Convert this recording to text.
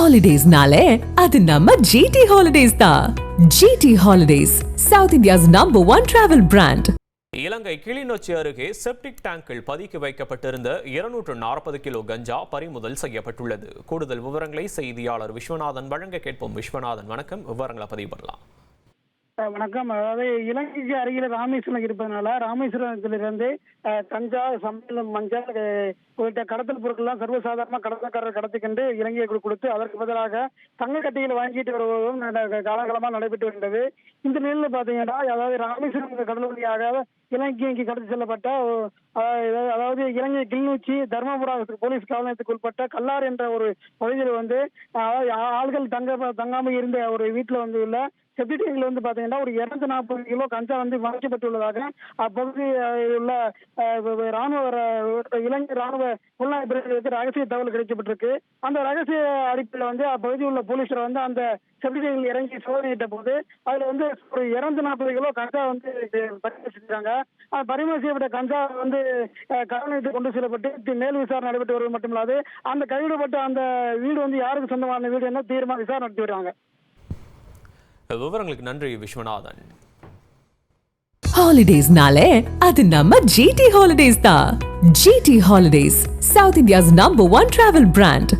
ஹாலிடேஸ்னாலே அது நம்ம ஜிடி ஹாலிடேஸ் தான் GT holidays South India's number one travel brand Ilangai Kilinochchi அருகே செப்டிக் டேங்கில் பதுக்கி வைக்கப்பட்டிருந்த இருநூற்று நாற்பது கிலோ கஞ்சா பறிமுதல் செய்யப்பட்டுள்ளது. கூடுதல் விவரங்களை செய்தியாளர் விஸ்வநாதன் வழங்க கேட்போம். விஸ்வநாதன் வணக்கம். விவரங்களை பதிவு பண்ணலாம். வணக்கம். அதாவது இலங்கைக்கு அருகில் ராமேஸ்வரம் இருப்பதனால ராமேஸ்வரத்திலிருந்து இருந்து கஞ்சா சமையல் மஞ்சள் உள்ளிட்ட கடத்தல் பொருட்கள்லாம் சர்வசாதாரணமாக கடத்தக்காரர் கடத்திக்கொண்டு இலங்கைக்கு கொடுத்து அதற்கு பதிலாக தங்க கட்டியில் வாங்கிட்டு வருவதும் நட- காலகாலமாக நடைபெற்று வருகிறது இந்த நிலையில் பார்த்தீங்கன்னா அதாவது ராமேஸ்வரம் கடல் வழியாக இலங்கைக்கு கடத்தி செல்லப்பட்ட அதாவது இலங்கை கிளிநொச்சி தர்மபுரம் போலீஸ் காவல் நிலையத்துக்கு உட்பட்ட கல்லார் என்ற ஒரு பகுதியில் வந்து ஆள்கள் தங்க தங்காமல் இருந்த ஒரு வீட்டில் வந்து உள்ள செப்டிடேங்கில் வந்து பாத்தீங்கன்னா ஒரு இருநூத்தி நாற்பது கிலோ கஞ்சா வந்து மறைக்கப்பட்டுள்ளதாக அப்பகுதி உள்ள அஹ், ராணுவ இளைஞர் இலங்கை ராணுவ உள்நாட்டு ரகசிய தகவல் கிடைக்கப்பட்டிருக்கு. அந்த ரகசிய அடிப்படையில் வந்து அப்பகுதியில் உள்ள போலீஸர் வந்து அந்த செப்டிடேங்கில் இறங்கி சோதனையிட்ட போது அதுல வந்து ஒரு இருநூத்தி நாற்பது கிலோ கஞ்சா வந்து பறிமுதல் செஞ்சாங்க பறிமுதல் செய்யப்பட்ட கஞ்சா வந்து அஹ், கொண்டு செல்லப்பட்டு மேல் விசாரணை நடைபெற்று வருவது மட்டுமில்லாது அந்த கைவிடப்பட்ட அந்த வீடு வந்து யாருக்கு சொந்தமான வீடு என்ன தீர்மானம் விசாரணை நடத்தி வருவாங்க. விவரங்களுக்கு நன்றி விஸ்வநாதன். ஹாலிடேஸ்னாலே அது நம்ம ஜிடி ஹாலிடேஸ் தான். GT holidays South India's number one travel brand